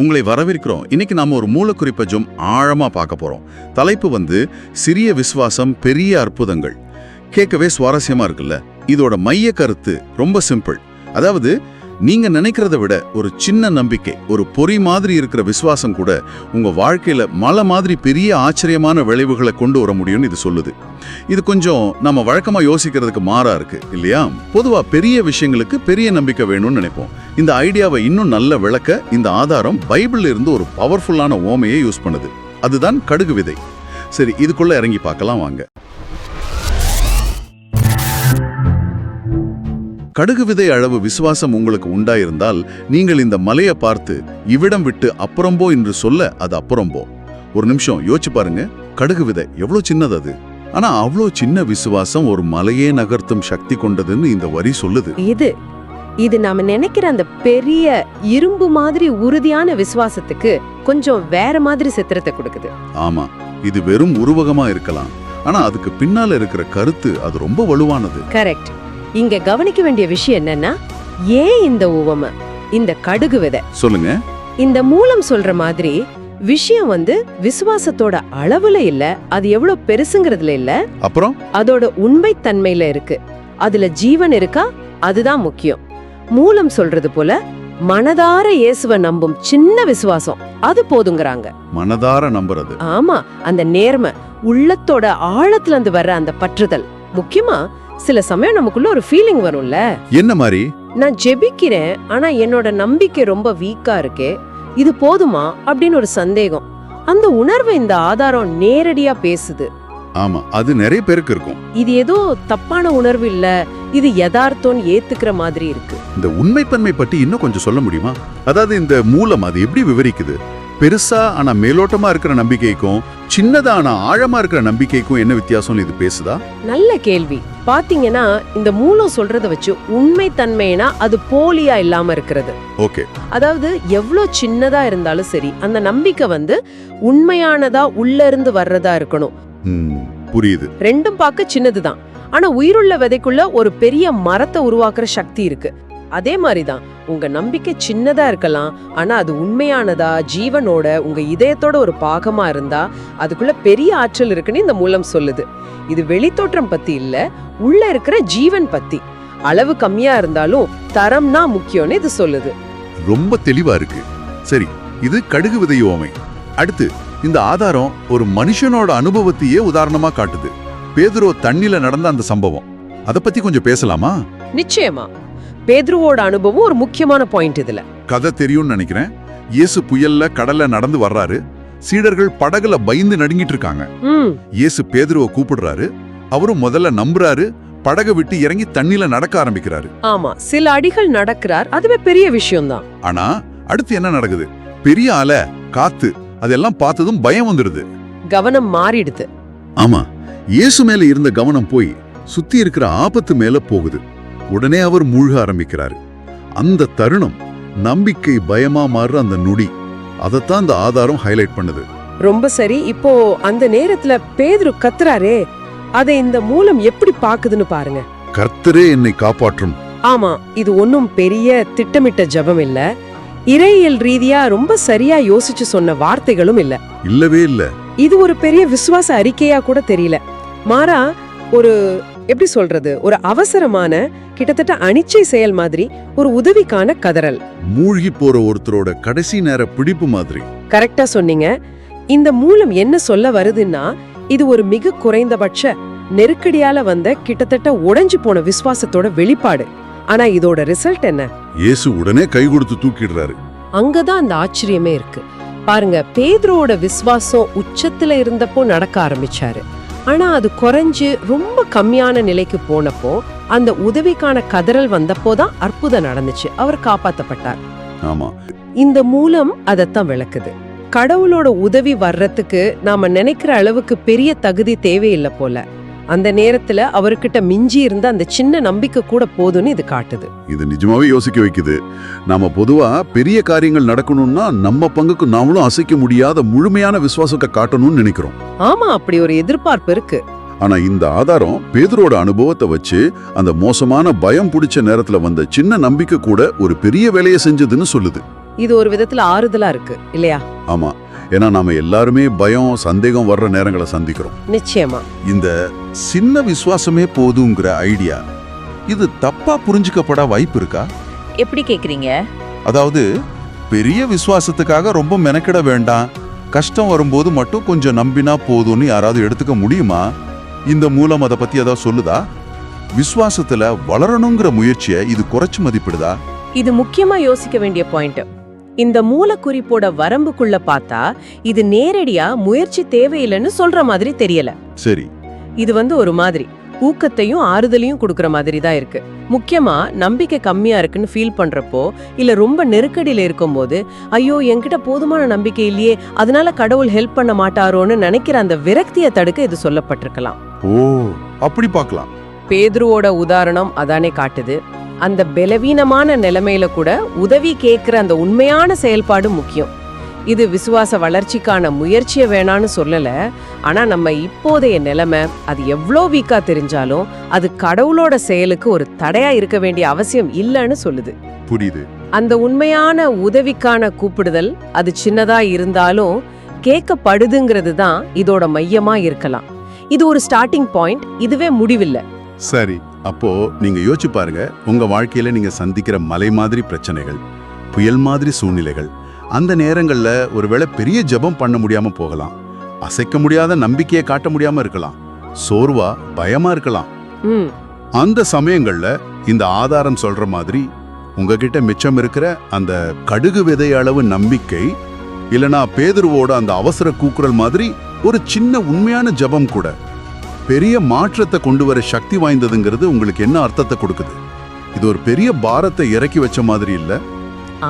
உங்களை வரவேற்கிறோம். இன்னைக்கு நாம ஒரு மூலக்குறிப்பை ஜும் ஆழமா பார்க்க போறோம். தலைப்பு வந்து சிறிய விசுவாசம் பெரிய அற்புதங்கள். கேட்கவே சுவாரஸ்யமா இருக்குல்ல? இதோட மைய கருத்து ரொம்ப சிம்பிள். அதாவது நீங்க நினைக்கிறத விட ஒரு சின்ன நம்பிக்கை ஒரு பொறி மாதிரி இருக்கிற விசுவாசம் கூட உங்க வாழ்க்கையில மலை மாதிரி பெரிய ஆச்சரியமான விளைவுகளை கொண்டு வர முடியும்னு இது சொல்லுது. இது கொஞ்சம் நம்ம வழக்கமா யோசிக்கிறதுக்கு மாறா இருக்கு இல்லையா? பொதுவா பெரிய விஷயங்களுக்கு பெரிய நம்பிக்கை வேணும்னு நினைப்போம். இந்த ஐடியாவை இன்னும் நல்ல விளக்க இந்த ஆதாரம் பைபிள்ல இருந்து ஒரு பவர்ஃபுல்லான ஓமையை யூஸ் பண்ணுது. அதுதான் கடுகு விதை. சரி இதுக்குள்ள இறங்கி பார்க்கலாம் வாங்க. கடுகு விதை அளவு விசுவாசம் உங்களுக்கு உண்டாயிருந்தால் நீங்கள் இந்த மலையை பார்த்து இவ்விடம் விட்டு அப்புறம்போ என்று சொல்ல அது அப்புறம்போ ஒரு நிமிஷம் யோசிச்சு பாருங்க. கடுகு விதை எவ்வளவு சின்னது அது. ஆனா அவ்வளோ சின்ன விசுவாசம் ஒரு மலையே நகர்த்தும் சக்தி கொண்டதுன்னு இந்த வரி சொல்லுது. இது இது நாம நினைக்கிற அந்த பெரிய இரும்பு மாதிரி உறுதியான விசுவாசத்துக்கு கொஞ்சம் வேற மாதிரி சித்திரத்தை கொடுக்குது. ஆமா இது வெறும் உருவகமா இருக்கலாம். ஆனா அதுக்கு பின்னால இருக்கிற கருத்து அது ரொம்ப வலுவானது. கரெக்ட். இங்க கவனிக்க வேண்டிய விஷயம் என்னன்னா ஏன் இந்த உவமை இந்த கடுகு விதை? சொல்லுங்க. இந்த மூலம் சொல்ற மாதிரி விஷயம் வந்து விசுவாசத்தோட அளவுல இல்ல அது எவ்வளவு பெருசுங்கிறதுல இல்ல. அப்புறம்? அதோட உண்மைத்தன்மையில இருக்கு. அதுல ஜீவன் இருக்கா? அதுதான் முக்கியம். மூலம் சொல்றது போல மனதார இயேசுவ நம்பும் சின்ன விசுவாசம் அது போதுங்கறாங்க. மனதார நம்புறது. ஆமா அந்த நேர்மை உள்ளத்தோட ஆழத்துல இருந்து வர்ற அந்த பற்றுதல். முக்கியமா சில சமயம் நமக்குள்ள ஒரு ஃபீலிங் வரும்ல. என்ன மாதிரி? நான் ஜெபிக்கிறேன் ஆனா என்னோட நம்பிக்கை ரொம்ப வீக்கா இருக்கே இது போதுமா அப்படின்னு ஒரு சந்தேகம். அந்த உணர்வு இந்த ஆதாரம் நேரடியா பேசுது. ஆமா அது நிறைய பேருக்கு இருக்கும். இது ஏதோ தப்பான உணர்வு இல்ல இது யதார்த்தம்னு ஏத்துக்கிற மாதிரி இருக்கு. இந்த உண்மைப்பன்மை பற்றி இன்னும் கொஞ்சம் சொல்ல முடியுமா? அதாவது இந்த மூலம் அது எப்படி விவரிக்குது? பெருசா ஆனா மேலோட்டமா இருக்கிற நம்பிக்கைக்கும் சின்னதா ஆனா ஆழமா இருக்கிற நம்பிக்கைக்கும் என்ன வித்தியாசம்னு இது பேசுதா? நல்ல கேள்வி. பாத்தீங்கன்னா இந்த மூலம் சொல்றத வச்சு உண்மை தன்மைனா அது போலியா இல்லாம இருக்கிறது. ஓகே. அதாவது எவ்வளோ சின்னதா இருந்தாலும் சரி அந்த நம்பிக்கை வந்து உண்மையானதா உள்ள இருந்து வர்றதா இருக்கணும். புரியுது. ரெண்டும் பார்க்க சின்னதுதான். ஆனா உயிருள்ள விதைக்குள்ள ஒரு பெரிய மரத்தை உருவாக்குற சக்தி இருக்கு. அதே மாதிரிதான். உங்க நம்பிக்கை சின்னதா இருக்கலாம். ஆனா அது உண்மையானதா? ஜீவனோட உங்க இதயத்தோட ஒரு பாகமா இருந்தா அதுக்குள்ள பெரிய ஆற்றல் இருக்குன்னு இந்த மூலம் சொல்லுது. இது வெளித்தோற்றம் பத்தி இல்ல உள்ள இருக்கிற ஜீவன் பத்தி. அளவு கம்மியா இருந்தாலும் தரம்னா முக்கியம்னு இது சொல்லுது. ரொம்ப தெளிவா இருக்கு. சரி இது கடுகு விதை ஓமை அடுத்து இந்த ஆதாரம் ஒரு மனுஷனோட அனுபவத்தையே உதாரணமா காட்டுது. பேதுரோ தண்ணில நடந்த அந்த சம்பவம். அத பத்தி கொஞ்சம் பேசலாமா? நிச்சயமா. பேதுருவோட அனுபவம் ஒரு முக்கியமான பாயிண்ட் இதுல. கதை தெரியும்னு நினைக்கிறேன். இயேசு புயல்ல கடல்ல நடந்து வர்றாரு. சீடர்கள் படகுல பயந்து நடுங்கிட்டு இருக்காங்க. இயேசு பேதுருவை கூப்பிடுறாரு. அவரும் முதல்ல நம்புறாரு. படகை விட்டு இறங்கி தண்ணில நடக்க ஆரம்பிக்கிறாரு. ஆமா சில அடிகள் நடக்கிறார். அதுவே பெரிய விஷயம்தான். ஆனா அடுத்து என்ன நடக்குது? பெரிய அலை காத்து அதெல்லாம் பார்த்ததும் பயம் வந்துடுது கவனம் மாறிடுது. ஆமா இயேசு மேல இருந்த கவனம் போய் சுத்தி இருக்கிற ஆபத்து மேல போகுது. உடனே அவர் மூழ்க ஆரம்பிக்கிறாரு. அந்த தருணம் நம்பிக்கை பயமா மாறுற அந்த நொடி. அதைத்தான் இந்த ஆதாரம் ஹைலைட் பண்ணுது. ரொம்ப சரி. இப்போ அந்த நேரத்துல பேதுரு கத்துறாரே அதை இந்த மூலம் எப்படி பாக்குதுன்னு பாருங்க. கர்த்தரே என்னை காப்பாற்றும். ஆமா இது ஒன்னும் பெரிய திட்டமிட்ட ஜெபம் இல்ல. இறையியல் ரீதியா ரொம்ப சரியா யோசிச்சு சொன்ன வார்த்தைகளும் இல்ல. இல்லவே இல்ல. இது ஒரு பெரிய விசுவாச அறிக்கையா கூட தெரியல. மாறா ஒரு எப்படி சொல்றது ஒரு அவசரமான கிட்டத்தட்ட அனிச்சை செயல் மாதிரி ஒரு உதவிக்கான கதறல். மூழ்கி போற ஒருத்தரோட கடைசி நேர பிடிப்பு மாதிரி. கரெக்டா சொன்னீங்க. இந்த மூலம் என்ன சொல்ல வருதுன்னா இது ஒரு மிக குறைந்தபட்ச நெருக்கடியால வந்த கிட்டத்தட்ட உடைஞ்சு போன விசுவாசத்தோட வெளிப்பாடு. ஆனா இதோட ரிசல்ட் என்ன? இயேசு உடனே கை கொடுத்து தூக்கிடுறாரு. அங்கதான் அந்த ஆச்சரியமே இருக்கு. பாருங்க பேதுருவோட விசுவாசம் உச்சத்துல இருந்தப்போ நடக்க ஆரம்பிச்சாரு. ஆனா அது குறைஞ்சு ரொம்ப கம்மியான நிலைக்கு போனப்போ அந்த உதவிக்கான கதறல் வந்தப்போதான் அற்புதம் நடந்துச்சு. அவர் காப்பாத்தப்பட்டார். ஆமா. இந்த மூலம் அதைத்தான் விளக்குது. கடவுளோட உதவி வர்றதுக்கு நாம நினைக்கிற அளவுக்கு பெரிய தகுதி தேவையில்லை போல. அந்த நேரத்துல அவர்கிட்ட மிஞ்சி இருந்த அந்த சின்ன நம்பிக்கை கூட போதும்னு இது காட்டுது. இது நிஜமாவே யோசிக்க வைக்குது. நாம பொதுவா பெரிய காரியங்கள் நடக்கணும்னா நம்ம பங்குக்கு நாமளும் அசைக்க முடியாத முழுமையான விசுவாசத்தை காட்டணும்னு நினைக்கிறோம். ஆமா அப்படி ஒரு எதிர்பார்ப்பு இருக்கு. ஆனா இந்த ஆதாரம் பேதுரோட அனுபவத்தை வச்சு அந்த மோசமான பயம் பிடிச்ச நேரத்துல வந்த சின்ன நம்பிக்கை கூட ஒரு பெரிய வேலையை செஞ்சதுன்னு சொல்லுது. இது ஒரு விதத்துல ஆறுதலா இருக்கு இல்லையா? ஆமா. ஏன்னா நாம எல்லாருமே பயம் சந்தேகம் வர்ற நேரங்களை சந்திக்கிறோம். நிச்சயமா. இந்த சின்ன விசுவாசமே போதுங்கிற ஐடியா இது தப்பா புரிஞ்சுக்கப்பட வாய்ப்பு இருக்கா? எப்படி கேக்குறீங்க? அதாவது பெரிய விசுவாசத்துக்காக ரொம்ப மெனக்கிட வேண்டாம். கஷ்டம் வரும்போது மட்டும் கொஞ்சம் நம்பினா போதும்னு யாராவது எடுத்துக்க முடியுமா? இந்த மூலம் அதை பத்தி ஏதாவது சொல்லுதா? விசுவாசத்துல வளரணுங்கிற முயற்சியை இது குறைச்சு மதிப்பிடுதா? இது முக்கியமா யோசிக்க வேண்டிய பாயிண்ட். இந்த மூலக்குறிப்போட வரம்புக்குள்ள பார்த்தா இது நேரடியா முயற்சி தேவையில்லைன்னு சொல்ற மாதிரி தெரியல. சரி. இது வந்து ஒரு மாதிரி. ஊக்கத்தையும் ஆறுதலையும் கொடுக்கற மாதிரி தான் இருக்கு. முக்கியமா நம்பிக்கை கம்மியா இருக்குன்னு ஃபீல் பண்றப்போ இல்ல ரொம்ப நெருக்கடியில இருக்கும்போது ஐயோ என்கிட்ட போதுமான நம்பிக்கை இல்லையே அதனால கடவுள் ஹெல்ப் பண்ண மாட்டாரோன்னு நினைக்கிற அந்த விரக்தியை தடுக்க இது சொல்லப்பட்டிருக்கலாம். ஓ அப்படி பார்க்கலாம். பேதுருவோட உதாரணம் அதானே காட்டுது. அந்த பலவீனமான நிலைமையில கூட உதவி கேட்கிற அந்த உண்மையான செயல்பாடு முக்கியம். இது விசுவாச வளர்ச்சிக்கான முயற்சியை வேணான்னு சொல்லல. ஆனா நம்ம இப்போதைய நிலைமை அது எவ்வளோ வீக்கா தெரிஞ்சாலும் அது கடவுளோட செயலுக்கு ஒரு தடையா இருக்க வேண்டிய அவசியம் இல்லைன்னு சொல்லுது. புரியுது. அந்த உண்மையான உதவிக்கான கூப்பிடுதல் அது சின்னதா இருந்தாலும் கேட்கப்படுதுங்கிறது தான் இதோட மையமா இருக்கலாம். இது ஒரு ஸ்டார்டிங் பாயிண்ட் இதுவே முடிவில்லை. சரி. அப்போ நீங்க யோசிச்சு பாருங்க உங்க வாழ்க்கையில நீங்க சந்திக்கிற மலை மாதிரி பிரச்சனைகள் புயல் மாதிரி சூழ்நிலைகள் அந்த நேரங்கள்ல ஒருவேளை பெரிய ஜெபம் பண்ண முடியாம போகலாம் அசைக்க முடியாத நம்பிக்கையை காட்ட முடியாம இருக்கலாம் சோர்வா பயமா இருக்கலாம். அந்த சமயங்கள்ல இந்த ஆதாரம் சொல்ற மாதிரி உங்ககிட்ட மிச்சம் இருக்கிற அந்த கடுகு விதை அளவு நம்பிக்கை இல்லனா பேதுருவோட அந்த அவசர கூக்குரல் மாதிரி ஒரு சின்ன உண்மையான ஜெபம் கூட பெரிய மாற்றத்தை கொண்டு வர சக்தி வாய்ந்ததுங்கிறது உங்களுக்கு என்ன அர்த்தத்தை கொடுக்குது? இது ஒரு பெரிய பாரத்தை இறக்கி வச்ச மாதிரி இல்ல?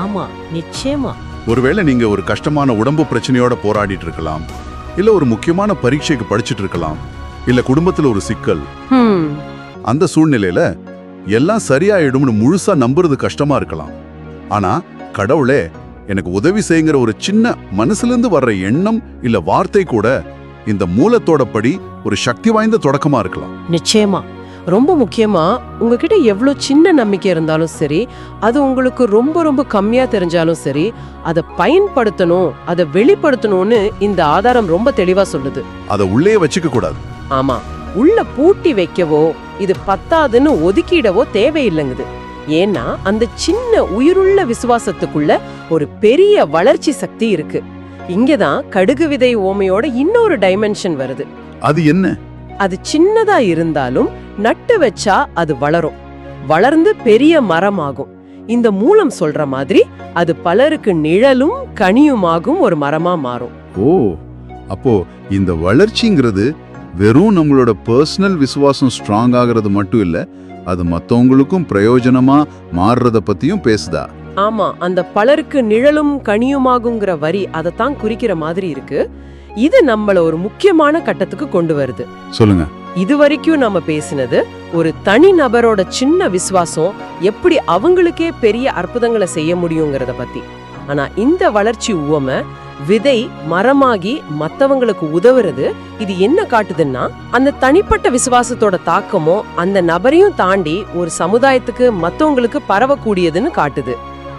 ஆமா நிச்சயமா. ஒருவேளை நீங்க ஒரு கஷ்டமான உடம்பு பிரச்சனையோட போராடிட்டு இருக்கலாம் இல்ல ஒரு முக்கியமான பரீட்சைக்கு படிச்சிட்டு இருக்கலாம் இல்ல குடும்பத்துல ஒரு சிக்கல். அந்த சூழ்நிலையில எல்லாம் சரியாயிடும்னு முழுசா நம்புறது கஷ்டமா இருக்கலாம். ஆனா கடவுளே எனக்கு உதவி செய்யுங்கிற ஒரு சின்ன மனசுலேருந்து வர்ற எண்ணம் இல்ல வார்த்தை கூட இந்த மூலத்தோட படி ஒரு சக்தி வாய்ந்த தொடக்கமா இருக்கலாம். நிச்சயமா. ரொம்ப முக்கியமா உங்ககிட்ட எவ்வளோ சின்ன நம்பிக்கை இருந்தாலும் சரி அது உங்களுக்கு ரொம்ப ரொம்ப கம்மியா தெரிஞ்சாலும் சரி அதை பயன்படுத்தணும் அதை வெளிப்படுத்தணும்னு இந்த ஆதாரம் ரொம்ப தெளிவா சொல்லுது. அதை உள்ளே வச்சுக்க கூடாது. ஆமா. உள்ள பூட்டி வைக்கவோ இது பத்தாதுன்னு ஒதுக்கிடவோ தேவையில்லைங்குது. ஏன்னா அந்த சின்ன உயிருள்ள விசுவாசத்துக்குள்ள ஒரு பெரிய வளர்ச்சி சக்தி இருக்கு. இங்கதான் கடுகு விதை ஓமையோட இன்னொரு டைமென்ஷன் வருது. அது என்ன? அது சின்னதா இருந்தாலும் நட்டு வச்சா அது வளரும். வளர்ந்து பெரிய மரமாகும். இந்த மூலம் சொல்ற மாதிரி அது பலருக்கு நிழலும் கனியுமாகும் ஒரு மரமா மாறும். ஓ அப்போ இந்த வளர்ச்சிங்கிறது வெறும் நம்மளோட பர்சனல் விசுவாசம் ஸ்ட்ராங் ஆகிறது மட்டும் இல்ல அது மத்தவங்களுக்கும் பிரயோஜனமா மாறுறத பத்தியும் பேசுதா? ஆமா அந்த பலருக்கு நிழலும் கனியுமாகுங்கிற வரி அதைத்தான் குறிக்கிற மாதிரி இருக்கு. இது நம்மள ஒரு முக்கியமான கட்டத்துக்கு கொண்டு வருது. சொல்லுங்க. இது வரைக்கும் நம்ம பேசினது ஒரு தனி நபரோட சின்ன விசுவாசம் எப்படி அவங்களுக்கே பெரிய அற்புதங்களை செய்ய முடியுங்கிறத பத்தி. ஆனா இந்த வளர்ச்சி உவமை விதை மரமாகி மத்தவங்களுக்கு உதவுறது இது என்ன காட்டுதுன்னா அந்த தனிப்பட்ட விசுவாசத்தோட தாக்கமோ அந்த நபரையும் தாண்டி ஒரு சமுதாயத்துக்கு மத்தவங்களுக்கு பரவக்கூடியதுன்னு காட்டுது.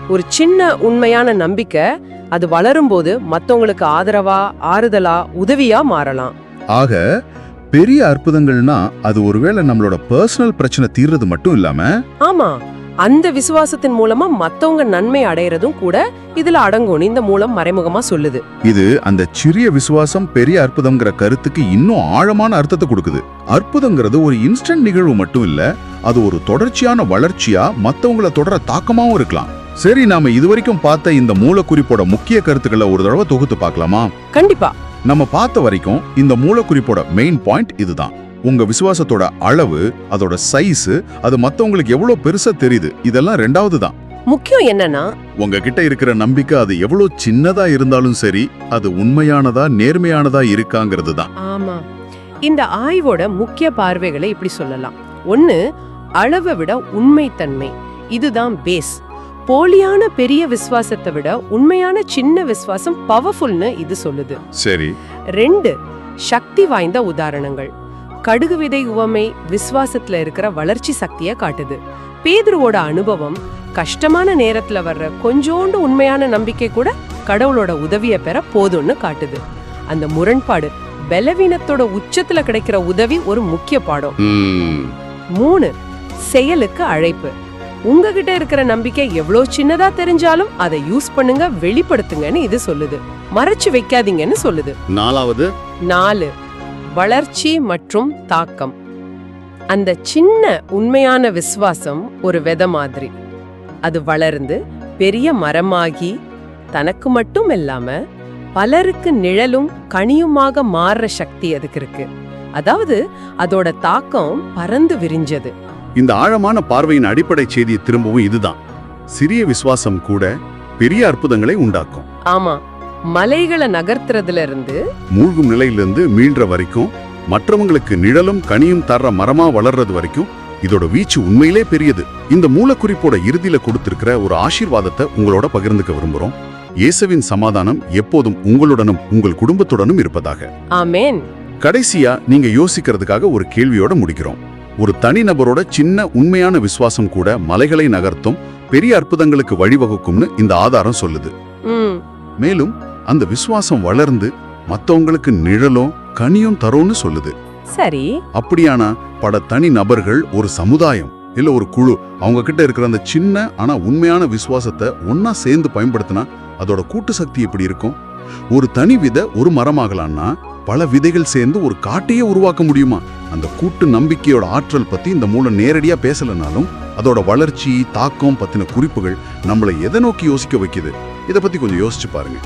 ஒரு சின்ன உண்மையான நம்பிக்கை அது வளரும்போது மத்தவங்களுக்கு ஆதரவா ஆறுதலா உதவியா மாறலாம். ஆக பெரிய அற்புதங்கள்னா அது ஒருவேளை நம்மளோட பர்சனல் பிரச்சனை தீர்றது மட்டும் இல்லாம ஆமா அந்த விசுவாசத்தின் மூலமா மத்தவங்க நன்மை அடையறதும் கூட இதுல அடங்கும்னு இந்த மூலம் மறைமுகமா சொல்லுது. இது அந்த சிறிய விசுவாசம் பெரிய அற்புதம்ங்கிற கருத்துக்கு இன்னும் ஆழமான அர்த்தத்தை கொடுக்குது. அற்புதங்கிறது ஒரு இன்ஸ்டன்ட் நிகழ்வு மட்டும் இல்ல அது ஒரு தொடர்ச்சியான வளர்ச்சியா மத்தவங்கள தொடர தாக்கமாவும் இருக்கலாம். சரி நாம இதுவரைக்கும் பார்த்த இந்த மூலக்குறிப்போட முக்கிய கருத்துக்களை ஒரு தடவை தொகுத்து பார்க்கலாமா? கண்டிப்பா. நம்ம பார்த்த வரைக்கும் இந்த மூலக்குறிப்போட மெயின் பாயிண்ட் இதுதான். உங்க விசுவாசத்தோட அளவு அதோட சைஸ் அது மத்தவங்களுக்கு எவ்வளவு பெருசா தெரியுது இதெல்லாம் ரெண்டாவது தான். முக்கியம் என்னன்னா உங்ககிட்ட இருக்கிற நம்பிக்கை அது எவ்வளவு சின்னதா இருந்தாலும் சரி அது உண்மையானதா நேர்மையானதா இருக்காங்கிறது தான். ஆமா. இந்த ஆய்வோட முக்கிய பார்வைகளை இப்படி சொல்லலாம். ஒன்னு அளவை விட உண்மைத்தன்மை. இதுதான் பேஸ் போலியான பெரிய விசுவாசத்தை விட உண்மையான சின்ன விசுவாசம் பவர்ஃபுல்னு இது சொல்லுது. சரி. ரெண்டு சக்தி வாய்ந்த உதாரணங்கள். கடுகு விதை உவமை விசுவாசத்துல இருக்கிற வளர்ச்சி சக்தியை காட்டுது. பேதுருவோட அனுபவம் கஷ்டமான நேரத்துல வர்ற கொஞ்சோண்டு உண்மையான நம்பிக்கை கூட கடவுளோட உதவியை பெற போதும்னு காட்டுது. அந்த முரண்பாடு பலவீனத்தோட உச்சத்துல கிடைக்கிற உதவி ஒரு முக்கிய பாடம். மூணு செயலுக்கு அழைப்பு. உங்ககிட்ட இருக்கிற நம்பிக்கை எவ்வளோ சின்னதா தெரிஞ்சாலும் அதை யூஸ் பண்ணுங்க வெளிப்படுத்துங்கன்னு இது சொல்லுது. மறைச்சு வைக்காதீங்கன்னு சொல்லுது. நாலாவது நாலு வளர்ச்சி மற்றும் தாக்கம். அந்த சின்ன உண்மையான விசுவாசம் ஒரு விதை மாதிரி. அது வளர்ந்து பெரிய மரமாகி தனக்கு மட்டும் இல்லாம பலருக்கு நிழலும் கனியுமாக மாறுற சக்தி அதுக்கு இருக்கு. அதாவது அதோட தாக்கம் பறந்து விரிஞ்சது. இந்த ஆழமான பார்வையின் அடிப்படை செய்தி திரும்பவும் இதுதான். சிறிய விசுவாசம் கூட பெரிய அற்புதங்களை உண்டாக்கும். ஆமா மலைகளை நகர்த்துறதுல இருந்து மூழ்கும் நிலையிலிருந்து மீள்ற வரைக்கும் மற்றவங்களுக்கு நிழலும் கனியும் தர்ற மரமா வளர்றது வரைக்கும் இதோட வீச்சு உண்மையிலே பெரியது. இந்த மூலக்குறிப்போட இறுதியில கொடுத்திருக்கிற ஒரு ஆசீர்வாதத்தை உங்களோட பகிர்ந்துக்க விரும்புறோம். இயேசுவின் சமாதானம் எப்போதும் உங்களுடனும் உங்கள் குடும்பத்துடனும் இருப்பதாக. ஆமேன். கடைசியா நீங்க யோசிக்கிறதுக்காக ஒரு கேள்வியோட முடிக்கிறோம். ஒரு தனிநபரோட சின்ன உண்மையான விசுவாசம் கூட மலைகளை நகர்த்தும் பெரிய அற்புதங்களுக்கு வழிவகுக்கும்னு இந்த ஆதாரம் சொல்லுது. மேலும் அந்த விசுவாசம் வளர்ந்து மத்தவங்களுக்கு நிழலும் கனியும் தரும்னு சொல்லுது. சரி. அப்படியானா பல தனி நபர்கள் ஒரு சமுதாயம் இல்ல ஒரு குழு அவங்க கிட்ட இருக்கிற அந்த சின்ன ஆனா உண்மையான விசுவாசத்தை ஒன்னா சேர்ந்து பயன்படுத்தினா அதோட கூட்டு சக்தி எப்படி இருக்கும்? ஒரு தனி விதை ஒரு மரமாகலாம்னா பல விதைகள் சேர்ந்து ஒரு காட்டையே உருவாக்க முடியுமா? அந்த கூட்டு நம்பிக்கையோட ஆற்றல் பத்தி இந்த மூலம் நேரடியா பேசலைனாலும் அதோட வளர்ச்சி தாக்கம் பத்தின குறிப்புகள் நம்மளை எதை நோக்கி யோசிக்க வைக்குது? இதை பத்தி கொஞ்சம் யோசிச்சு பாருங்க.